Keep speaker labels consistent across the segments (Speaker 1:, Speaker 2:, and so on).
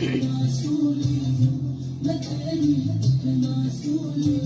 Speaker 1: i'm not me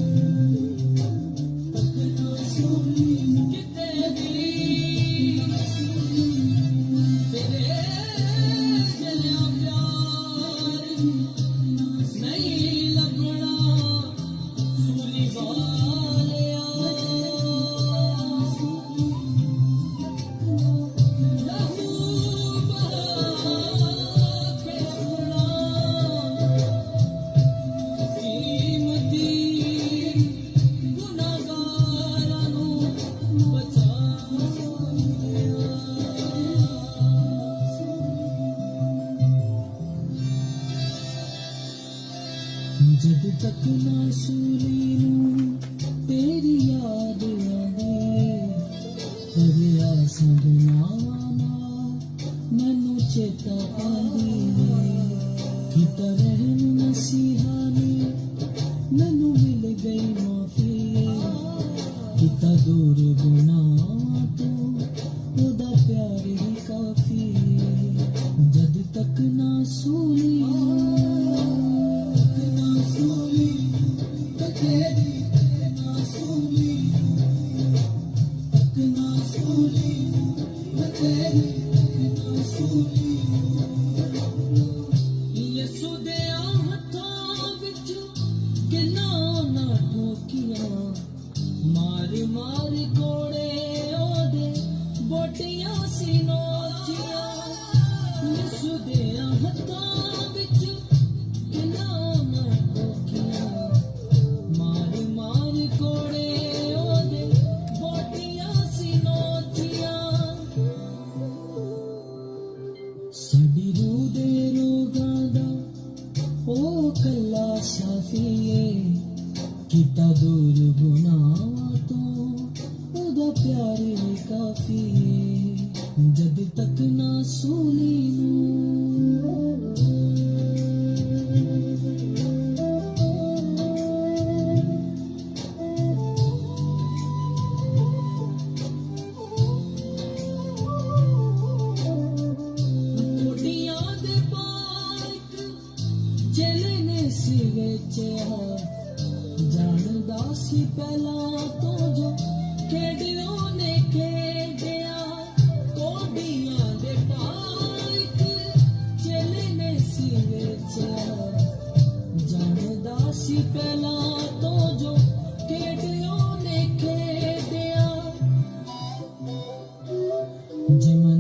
Speaker 1: ਜਦ ਤੱਕ ਨਾ ਸੂਲੀ ਨੂੰ, ਤੇਰੀ ਯਾਦ ਆਵੇ ਕਰਿਆ ਸੰਗਨਾਵਾ ਮੈਨੂੰ ਚੇਤਾ ਆਂਦੀ ਵੇ ਕਿ ਤਰਹਿਮ ਮਸੀਹਾ ਨੇ ਮੈਨੂੰ ਮਿਲ ਗਈ ਮਾਫੀ। ਕਿਤਾ ਦੂਰ ਗੁਨਾਹਾਂ ਤੋਂ ਉਹਦਾ ਪਿਆਰ ਹੀ ਕਾਫੀ ਜਦ ਤੱਕ ਨਾ ਸੂਲੀ ਮਾਰ ਮਾਰ ਕੋੜੇ ਉਹਦੇ ਬੋਟੀਆਂ ਸੀ ਨੋਚੀਆਂ ਸਾਡੀ ਰੂਹ ਦੇ ਰੋਗਾਂ ਦਾ ਉਹ ਕੱਲਾ ਸ਼ਾਫੀਏ ਕੀਤਾ ਦੂਰ ਗੁਨਾਹਾਂ ਤੋਂ ਉਹਦਾ ਪਿਆਰ ਹੀ ਕਾਫੀ ਏ। ਜਦ ਤੱਕ ਨਾ ਸੂਲੀ ਨੂੰ ਇਸ ਵਿੱਚ ਹੈ, ਜਾਣਦਾ ਸੀ ਪਹਿਲਾਂ ਤੋਂ ਜੋ ਕਿਹੜਿਓ ਨੇ ਖੇਡਿਆ, ਕੋਡੀਆਂ ਦੇ ਪਾਇਕ ਚਲੇ ਨੇ ਸੀ ਵਿੱਚ ਹੈ। ਜਾਣਦਾ ਸੀ ਪਹਿਲਾਂ ਤੋਂ ਜੋ ਕਿਹੜਿਓ ਨੇ ਖੇਡਿਆ। ਜਮਾ